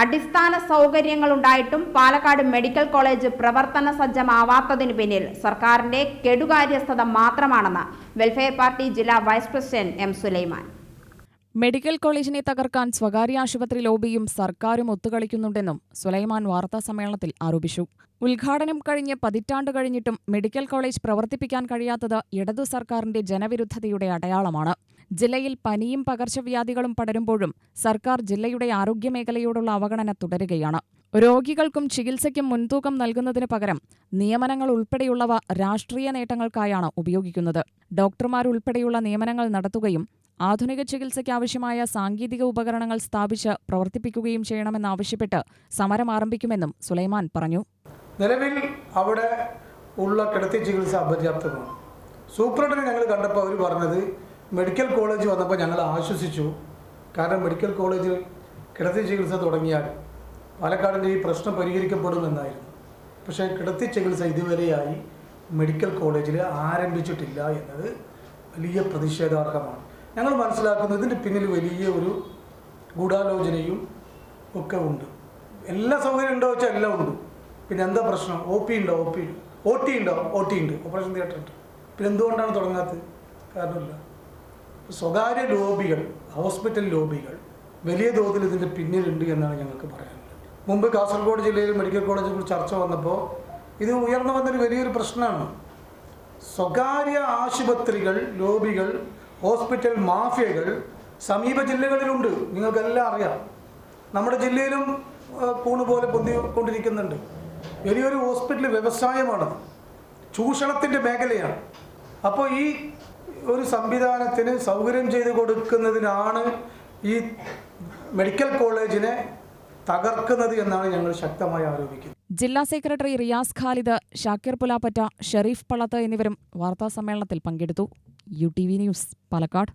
അടിസ്ഥാന സൗകര്യങ്ങൾ ഉണ്ടായിട്ടും പാലക്കാട് മെഡിക്കൽ കോളേജ് പ്രവർത്തന സജ്ജമാവാത്തതിനു പിന്നിൽ സർക്കാരിന്റെ കെടുകാര്യസ്ഥത മാത്രമാണെന്ന് വെൽഫെയർ പാർട്ടി ജില്ലാ vice president M Sulaiman. Medical കോളേജിനെ തകർക്കാൻ സ്വകാര്യ ആശുപത്രി ലോബിയും സർക്കാരും ഒത്തുകളിക്കുന്നുണ്ടെന്നും സുലൈമാൻ വാർത്താ സമ്മേളനത്തിൽ ആരോപിച്ചു. ഉദ്ഘാടനം കഴിഞ്ഞ് പതിറ്റാണ്ട് കഴിഞ്ഞിട്ടും മെഡിക്കൽ കോളേജ് പ്രവർത്തിപ്പിക്കാൻ കഴിയാത്തത് ഇടതു സർക്കാരിന്റെ ജനവിരുദ്ധതയുടെ അടയാളമാണ്. ജില്ലയിൽ പനിയും പകർച്ചവ്യാധികളും പടരുമ്പോഴും സർക്കാർ ജില്ലയുടെ ആരോഗ്യമേഖലയോടുള്ള അവഗണന തുടരുകയാണ്. രോഗികൾക്കും ചികിത്സയ്ക്കും മുൻതൂക്കം നൽകുന്നതിന് പകരം നിയമനങ്ങൾ ഉൾപ്പെടെയുള്ളവ രാഷ്ട്രീയ നേട്ടങ്ങൾക്കായാണ് ഉപയോഗിക്കുന്നത്. ഡോക്ടർമാരുൾപ്പെടെയുള്ള നിയമനങ്ങൾ നടത്തുകയും ആധുനിക ചികിത്സയ്ക്ക് ആവശ്യമായ സാങ്കേതിക ഉപകരണങ്ങൾ സ്ഥാപിച്ച് പ്രവർത്തിപ്പിക്കുകയും ചെയ്യണമെന്നാവശ്യപ്പെട്ട് സമരം ആരംഭിക്കുമെന്നും സുലൈമാൻ പറഞ്ഞു. നിലവിൽ അവിടെ ഉള്ള കിടത്തി ചികിത്സ അപര്യാപ്തമാണ് സൂപ്രണ്ടിനെ ഞങ്ങൾ കണ്ടപ്പോൾ അവർ പറഞ്ഞത് മെഡിക്കൽ കോളേജ് വന്നപ്പോൾ ഞങ്ങൾ ആശ്വസിച്ചു. കാരണം മെഡിക്കൽ കോളേജിൽ കിടത്തി ചികിത്സ തുടങ്ങിയാൽ പാലക്കാടിന്റെ ഈ പ്രശ്നം പരിഹരിക്കപ്പെടുമെന്നായിരുന്നു. പക്ഷേ കിടത്തി ചികിത്സ ഇതുവരെയായി മെഡിക്കൽ കോളേജിൽ ആരംഭിച്ചിട്ടില്ല എന്നത് വലിയ പ്രതിഷേധാർഹമാണ്. ഞങ്ങൾ മനസ്സിലാക്കുന്നത് ഇതിന്റെ പിന്നിൽ വലിയ ഒരു ഗൂഢാലോചനയും ഒക്കെ ഉണ്ട്. എല്ലാ സൗകര്യം ഉണ്ടോ വെച്ചാൽ എല്ലാം ഉണ്ട്. പിന്നെ എന്താ പ്രശ്നം? ഒ പി ഉണ്ടോ? ഒ പി ഒ ടി ഉണ്ടോ? ഒ ടി ഉണ്ട്. ഓപ്പറേഷൻ തിയേറ്റർ ഉണ്ട്. പിന്നെ എന്തുകൊണ്ടാണ് തുടങ്ങാത്തത്? കാരണമില്ല. സ്വകാര്യ ലോബികൾ ഹോസ്പിറ്റൽ ലോബികൾ വലിയ തോതിൽ ഇതിന്റെ പിന്നിലുണ്ട് എന്നാണ് ഞങ്ങൾക്ക് പറയാനുള്ളത്. മുമ്പ് കാസർഗോഡ് ജില്ലയിൽ മെഡിക്കൽ കോളേജിൽ കുറിച്ച് ചർച്ച വന്നപ്പോൾ ഇത് ഉയർന്നു വന്നൊരു വലിയൊരു പ്രശ്നമാണ്. സ്വകാര്യ ആശുപത്രികൾ ലോബികൾ ഹോസ്പിറ്റൽ മാഫിയകൾ സമീപ ജില്ലകളിലുണ്ട്. നിങ്ങൾക്കെല്ലാം അറിയാം. നമ്മുടെ ജില്ലയിലും പൂണ് പോലെ പൊന്തിക്കൊണ്ടിരിക്കുന്നുണ്ട്. വലിയൊരു ഹോസ്പിറ്റൽ വ്യവസായമാണ് ചൂഷണത്തിന്റെ മേഖലയാണ്. അപ്പോൾ ഈ ഒരു സംവിധാനത്തിന് സൗകര്യം ചെയ്ത് കൊടുക്കുന്നതിനാണ് ഈ മെഡിക്കൽ കോളേജിനെ തകർക്കുന്നത് എന്നാണ് ഞങ്ങൾ ശക്തമായി ആരോപിക്കുന്നത്. ജില്ലാ സെക്രട്ടറി റിയാസ് ഖാലിദ് ഷാക്കിർ പുലാപ്പറ്റ ഷെറീഫ് പള്ളത്ത് എന്നിവരും വാർത്താസമ്മേളനത്തിൽ പങ്കെടുത്തു. U T V news Palakkad.